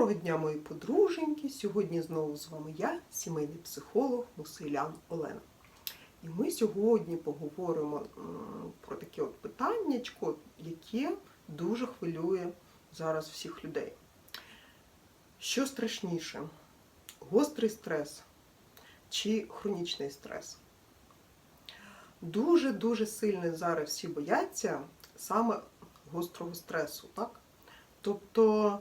Доброго дня, мої подруженьки! Сьогодні знову з вами я, сімейний психолог Мусилян Олена. І ми сьогодні поговоримо про таке от питаннячко, яке дуже хвилює зараз всіх людей. Що страшніше? Гострий стрес чи хронічний стрес? Дуже-дуже сильно зараз всі бояться саме гострого стресу, так? Тобто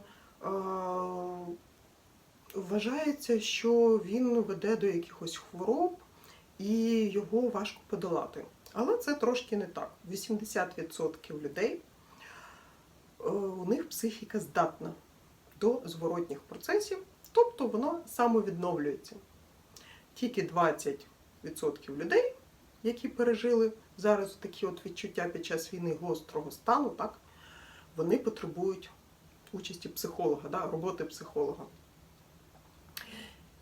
вважається, що він веде до якихось хвороб і його важко подолати. Але це трошки не так. 80% людей е, у них психіка здатна до зворотніх процесів, тобто воно самовідновлюється. Тільки 20% людей, які пережили зараз такі от відчуття під час війни гострого стану, так, вони потребують участі психолога, да, роботи психолога.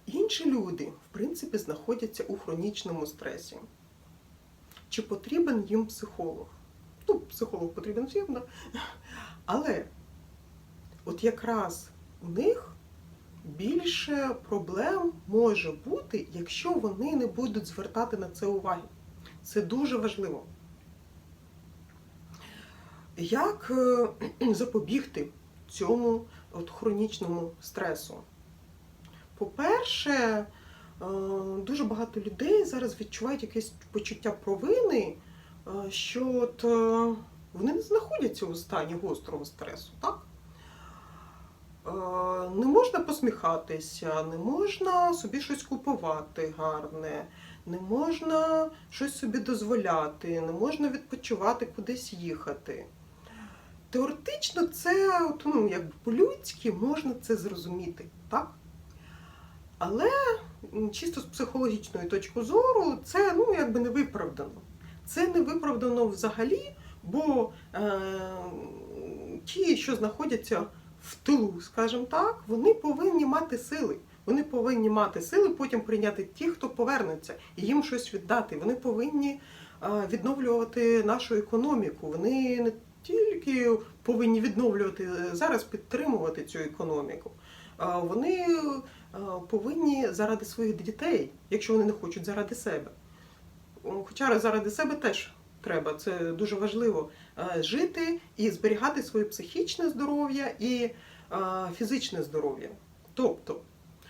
Інші люди, в принципі, знаходяться у хронічному стресі. Чи потрібен їм психолог? Ну, психолог потрібен всім, да? але от якраз у них більше проблем може бути, якщо вони не будуть звертати на це уваги. Це дуже важливо. Як е, запобігти цьому от хронічному стресу? По-перше, е, дуже багато людей зараз відчувають якесь почуття провини, е, що от е, вони не знаходяться у стані гострого стресу, так? Не можна посміхатися, не можна собі щось купувати гарне, не можна щось собі дозволяти, не можна відпочивати, кудись їхати. Теоретично це от, ну, якби по-людськи можна це зрозуміти, так? Але чисто з психологічної точки зору це ну, якби не виправдано. Це не виправдано взагалі, бо е, ті, що знаходяться в тилу, скажімо так, вони повинні мати сили. Вони повинні мати сили потім прийняти ті, хто повернеться, і їм щось віддати. Вони повинні е, відновлювати нашу економіку. Вони не тільки повинні відновлювати е, зараз, підтримувати цю економіку. Вони е, повинні заради своїх дітей, якщо вони не хочуть заради себе. Хоча заради себе теж треба, це дуже важливо е, жити і зберігати своє психічне здоров'я і фізичне здоров'я. Тобто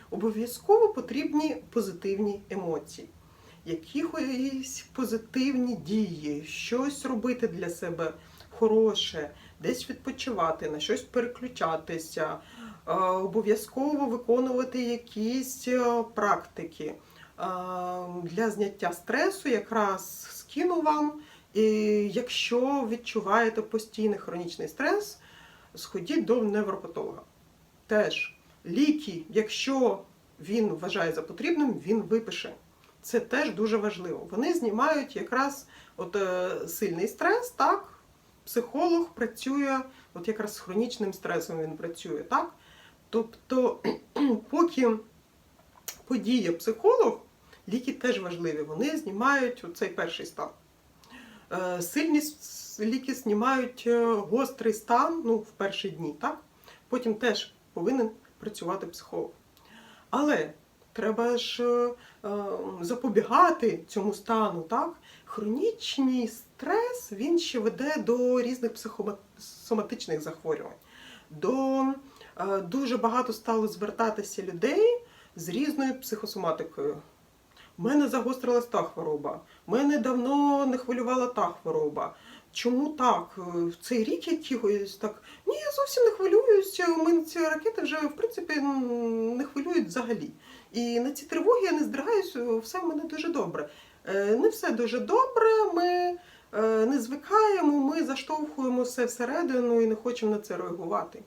обов'язково потрібні позитивні емоції, якісь позитивні дії, щось робити для себе хороше, десь відпочивати, на щось переключатися, е, обов'язково виконувати якісь е, практики е, для зняття стресу, якраз скину вам. І якщо відчуваєте постійний хронічний стрес, сходіть до невропатолога. Теж ліки, якщо він вважає за потрібним, він випише. Це теж дуже важливо. Вони знімають якраз от, сильний стрес, так? Психолог працює, от якраз з хронічним стресом він працює, так? Тобто, поки подіє психолог, ліки теж важливі. Вони знімають цей перший стан. Е, Сильні ліки знімають е, гострий стан ну, в перші дні, так? Потім теж повинен працювати психолог. Але треба ж е, е, запобігати цьому стану, так? Хронічний стрес він ще веде до різних психосоматичних захворювань. До е, дуже багато стало звертатися людей з різною психосоматикою. У мене загострилась та хвороба. Мене давно не хвилювала та хвороба. Чому так? Е, В цей рік якихось так. Ні, я зовсім не хвилююся. У мене ці ракети вже в принципі не хвилюють взагалі. І на ці тривоги я не здригаюся, все в мене дуже добре. Е, Не все дуже добре. Ми не звикаємо, ми заштовхуємо все всередину і не хочемо на це реагувати.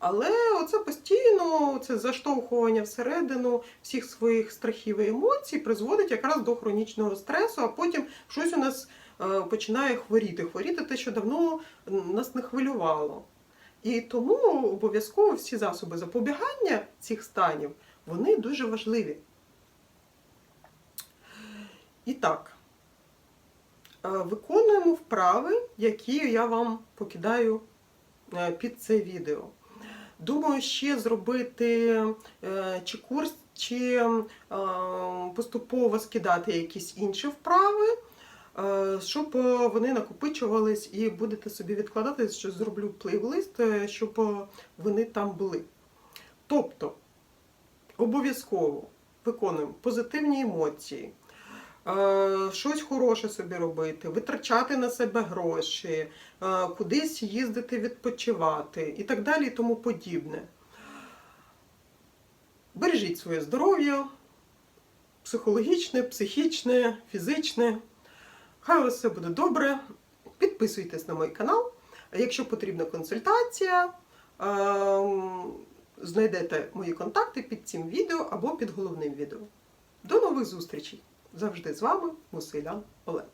Але оце постійно, це заштовхування всередину всіх своїх страхів і емоцій призводить якраз до хронічного стресу, а потім щось у нас е, починає хворіти. Хворіти те, що давно нас не хвилювало. І тому обов'язково всі засоби запобігання цих станів вони дуже важливі. І так, е, виконуємо вправи, які я вам покидаю е, під це відео. Думаю, ще зробити е, чи курс, чи е, поступово скидати якісь інші вправи, е, щоб е, вони накопичувались і будете собі відкладати, що зроблю плейлист, е, щоб е, вони там були. Тобто, обов'язково виконуємо позитивні емоції. Е, Щось хороше собі робити, витрачати на себе гроші, е, кудись їздити відпочивати і так далі, і тому подібне. Бережіть своє здоров'я, психологічне, психічне, фізичне. Хай у вас все буде добре. Підписуйтесь на мій канал. Якщо потрібна консультація, ем, знайдете мої контакти під цим відео або під головним відео. До нових зустрічей! Завжди з вами Мусилян Олег.